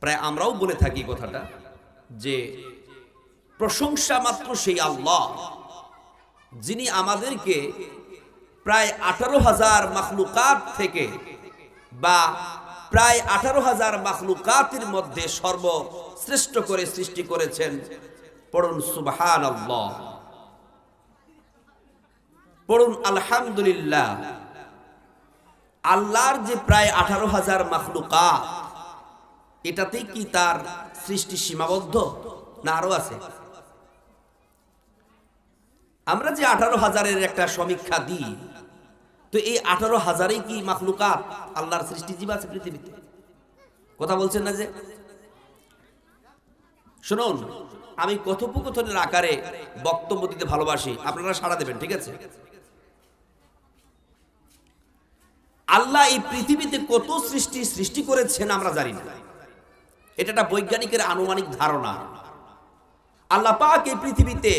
প্রায় আমরাও বলে থাকি কথাটা যে প্রশংসা মাত্র সেই আল্লাহ যিনি আমাদেরকে প্রায় আঠারো হাজার মাখলুকাত থেকে বা প্রায় আঠারো হাজার মাখলুকাতের মধ্যে সর্বশ্রেষ্ঠ করে সৃষ্টি করেছেন। পড়ুন সুবহান আল্লাহ পড়ুন আলহামদুলিল্লাহ। আল্লাহর যে প্রায় আঠারো হাজার মাখলুকাত এটাতেই কি তার সৃষ্টি সীমাবদ্ধ? না, আরও আছে। আমরা যে আঠারো হাজারের একটা সমীক্ষা দিই, তো এই আঠারো হাজারেই কি মাখলুকাত আল্লাহর সৃষ্টিজীব আছে পৃথিবীতে? কথা বলছেন না যে? শুনুন, আমি কথোপকথনের আকারে বক্তব্য দিতে ভালোবাসি, আপনারা সাড়া দেবেন, ঠিক আছে? আল্লাহ এই পৃথিবীতে কত সৃষ্টি সৃষ্টি করেছেন আমরা জানি না। এটা একটা বৈজ্ঞানিকের আনুমানিক ধারণা। আল্লাহ পাক এই পৃথিবীতে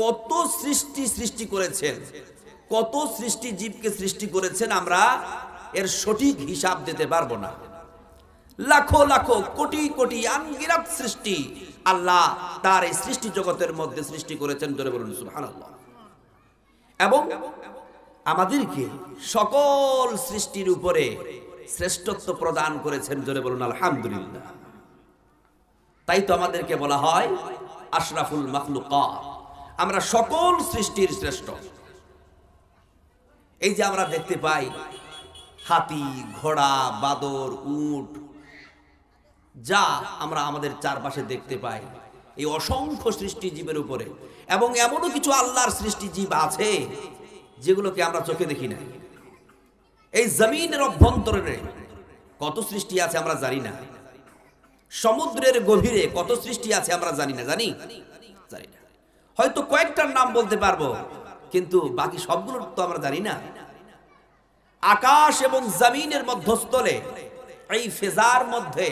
কত সৃষ্টি সৃষ্টি করেছেন, কত সৃষ্টি জীবকে সৃষ্টি করেছেন আমরা এর সঠিক হিসাব দিতে পারব না। লাখো লাখো কোটি কোটি আনগিরাত সৃষ্টি আল্লাহ তার এই সৃষ্টি জগতের মধ্যে সৃষ্টি করেছেন ধরে বলুন, সুবহানাল্লাহ। এবং আমাদেরকে সকল সৃষ্টির উপরে শ্রেষ্ঠত্ব প্রদান করেছেন জোরে বলুন, আলহামদুলিল্লাহ। তাই তো আমাদেরকে বলা হয় আশরাফুল মাখলুকাত। আমরা সকল সৃষ্টির শ্রেষ্ঠ। এই যে আমরা দেখতে পাই, হাতি, ঘোড়া, বাদর, উট, যা আমরা আমাদের চারপাশে দেখতে পাই, এই অসংখ্য সৃষ্টি জীবের উপরে। এবং এমনও কিছু আল্লাহর সৃষ্টি জীব আছে, যেগুলোকে আমরা চোখে দেখি না এই জমিনের অভ্যন্তরে কত সৃষ্টি আছে আমরা জানি না। সমুদ্রের গভীরে কত সৃষ্টি আছে আমরা জানি না জানি? না। হয়তো কয়েকটার নাম বলতে পারব, কিন্তু বাকি সবগুলোর তো আমরা জানি না। আকাশ এবং জমিনের মধ্যস্থলে, এই ফেজার মধ্যে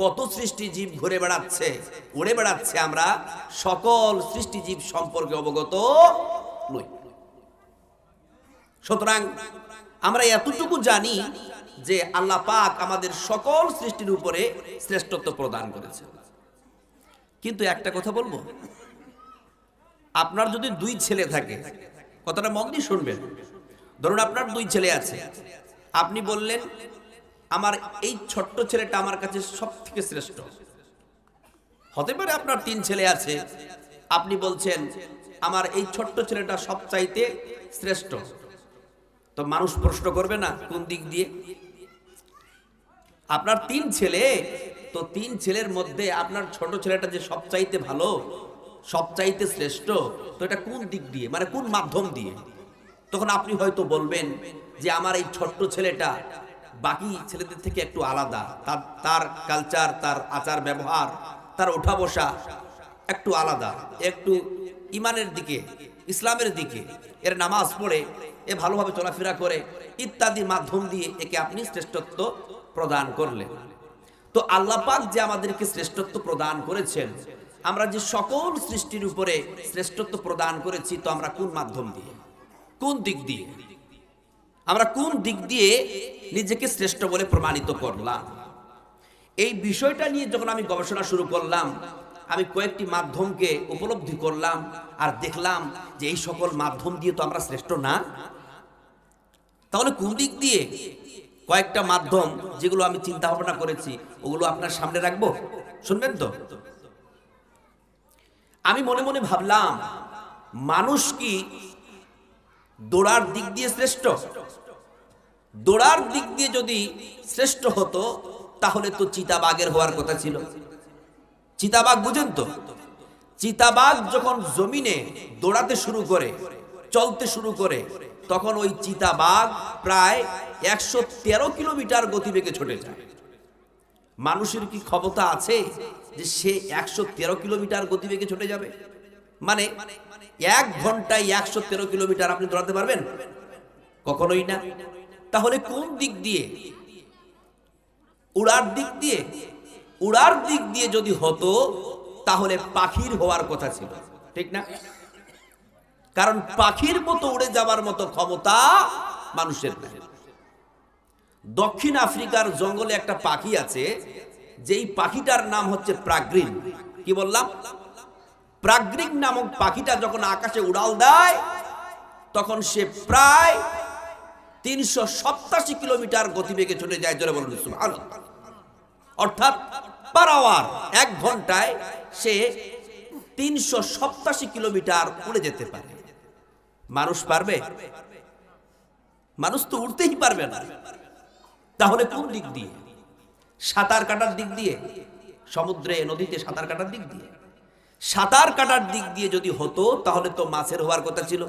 কত সৃষ্টি জীব ঘুরে বেড়াচ্ছে, উড়ে বেড়াচ্ছে আমরা সকল সৃষ্টি জীব সম্পর্কে অবগত নই। সুতরাং আমরা এতটুকু জানি যে আল্লাহ পাক আমাদের সকল সৃষ্টির উপরে শ্রেষ্ঠত্ব প্রদান করেছে কিন্তু একটা কথা বলব? আপনার যদি দুই ছেলে থাকে, কথাটা মগ্নি শুনবেন। ধরুন আপনার দুই ছেলে আছে। আপনি বললেন, আমার এই ছোট্ট ছেলেটা আমার কাছে সব থেকে শ্রেষ্ঠ। হতে পারে আপনার তিন ছেলে আছে। আপনি বলছেন, আমার এই ছোট্ট ছেলেটা সব চাইতে শ্রেষ্ঠ। তো মানুষ প্রশ্ন করবে না কোন দিক দিয়ে? আপনার তিন ছেলে, তো তিন ছেলের মধ্যে আপনার ছোট ছেলেটা যে সবচাইতে ভালো, সবচাইতে শ্রেষ্ঠ, তো এটা কোন দিক দিয়ে? মানে কোন মাধ্যম দিয়ে? তখন আপনি হয়তো বলবেন যে আমার এই ছোট্ট ছেলেটা বাকি ছেলেদের থেকে একটু আলাদা। তার তার কালচার তার আচার, ব্যবহার, তার ওঠা বসা একটু আলাদা। একটু ইমানের দিকে, ইসলামের দিকে, এর নামাজ পড়ে, এ ভালোভাবে চলাফেরা করে ইত্যাদি মাধ্যম দিয়ে একে আপনি শ্রেষ্ঠত্ব প্রদান করলেন তো আল্লাহ পাক যে আমাদেরকে শ্রেষ্ঠত্ব প্রদান করেছেন, আমরা যে সকল সৃষ্টির উপরে শ্রেষ্ঠত্ব প্রদান করেছি, তো আমরা কোন মাধ্যম দিয়ে? কোন দিক দিয়ে? আমরা কোন দিক দিয়ে নিজেকে শ্রেষ্ঠ বলে প্রমাণিত করলাম? এই বিষয়টা নিয়ে যখন আমি গবেষণা শুরু করলাম, আমি কয়েকটি মাধ্যমকে উপলব্ধি করলাম আর দেখলাম যে এই সকল মাধ্যম দিয়ে তো আমরা শ্রেষ্ঠ না। তাহলে কোন দিক দিয়ে? কয়েকটা মাধ্যম যেগুলো আমি চিন্তা ভাবনা করেছি, ওগুলো আপনার সামনে রাখব? শুনবেন তো? আমি মনে মনে ভাবলাম, মানুষ কি দৌড়ার দিক দিয়ে শ্রেষ্ঠ? দৌড়ার দিক দিয়ে যদি শ্রেষ্ঠ হতো, তাহলে তো চিতাবাগের হওয়ার কথা ছিল। চিতাবাঘ বুঝেন তো? চিতাবাঘ যখন জমিনে দৌড়াতে শুরু করে চলতে শুরু করে, তখন ওই চিতাবাঘ প্রায় একশো তেরো কিলোমিটার গতিবেগে ছুটে যায়। মানুষের কি ক্ষমতা আছে যে সে একশো তেরো কিলোমিটার গতিবেগে ছুটে যাবে? মানে এক ঘন্টায় একশো তেরো কিলোমিটার আপনি দৌড়াতে পারবেন? কখনোই না। তাহলে কোন দিক দিয়ে? উড়ার দিক দিয়ে? উড়ার দিক দিয়ে যদি হতো, তাহলে পাখির হওয়ার কথা ছিল, ঠিক না? কারণ পাখির মতো উড়ে যাবার মতো ক্ষমতা মানুষের নাই। দক্ষিণ আফ্রিকার জঙ্গলে একটা পাখি আছে, যেই পাখিটার নাম হচ্ছে প্রাগ্রিন। কি বললাম? প্রাগ্রিন নামক পাখিটা যখন আকাশে উড়াল দেয়, তখন সে প্রায় তিনশো সপ্তাশি কিলোমিটার গতিবেগে চলে যায়, জোরে বলুন। অর্থাৎ পার আওয়ার, এক ঘন্টায় সে তিনশো সপ্তাশি কিলোমিটার উড়ে যেতে পারে। মানুষ পারবে? মানুষ তো উঠতেই পারবে না। তাহলে কোন দিক দিয়ে? সাঁতার কাটার দিক দিয়ে? সমুদ্রে, নদীতে সাঁতার কাটার দিক দিয়ে? সাঁতার কাটার দিক দিয়ে যদি হতো, তাহলে তো মাছের হওয়ার কথা ছিল।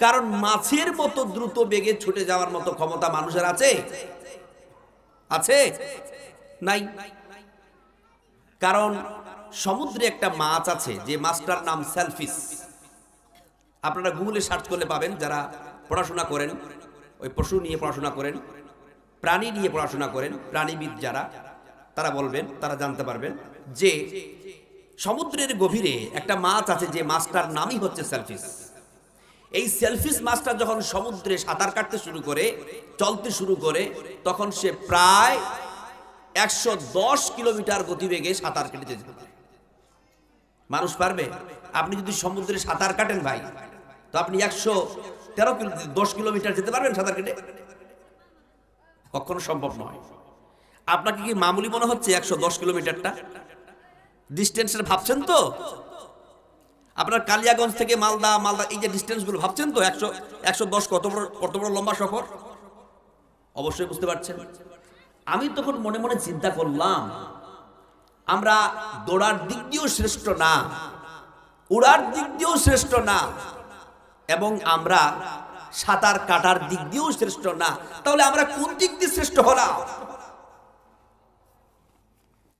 কারণ মাছের মতো দ্রুত বেগে ছুটে যাওয়ার মতো ক্ষমতা মানুষের আছে? আছে? নাই। কারণ সমুদ্রে একটা মাছ আছে, যে মাছটার নাম সেলফিস আপনারা গুগলে সার্চ করলে পাবেন যারা পড়াশোনা করেন, ওই পশু নিয়ে পড়াশোনা করেন, প্রাণী নিয়ে পড়াশোনা করেন, প্রাণীবিদ যারা, তারা বলবেন, তারা জানতে পারবেন যে সমুদ্রের গভীরে একটা মাছ আছে যে মাছটার নামই হচ্ছে সেলফিস এই সেলফিস মাছটা যখন সমুদ্রে সাঁতার কাটতে শুরু করে, চলতে শুরু করে, তখন সে প্রায় একশো দশ কিলোমিটার গতিবেগে সাঁতার কেটে যেতে পারে। মানুষ পারবে? আপনি যদি সমুদ্রে সাঁতার কাটেন ভাই তো আপনি একশো তেরো কিলো, দশ কিলোমিটার যেতে পারবেন সাঁতার কেটে? কখনো সম্ভব নয়। আপনাকে কি মামুলি মনে হচ্ছে একশো দশ কিলোমিটারটা? ডিস্টেন্সের ভাবছেন তো? আপনার কালিয়াগঞ্জ থেকে মালদা মালদা, এই যে ডিস্টেন্সগুলো ভাবছেন তো? একশো একশো দশ কত বড় কত বড় লম্বা সফর? অবশ্যই বুঝতে পারছেন। আমি তখন মনে মনে চিন্তা করলাম, আমরা দৌড়ার দিক দিয়েও শ্রেষ্ঠ না, উড়ার দিক দিয়েও শ্রেষ্ঠ না এবং আমরা সাঁতার কাটার দিক দিয়েও শ্রেষ্ঠ না। তাহলে আমরা কোন দিক দিয়ে শ্রেষ্ঠ হলাম?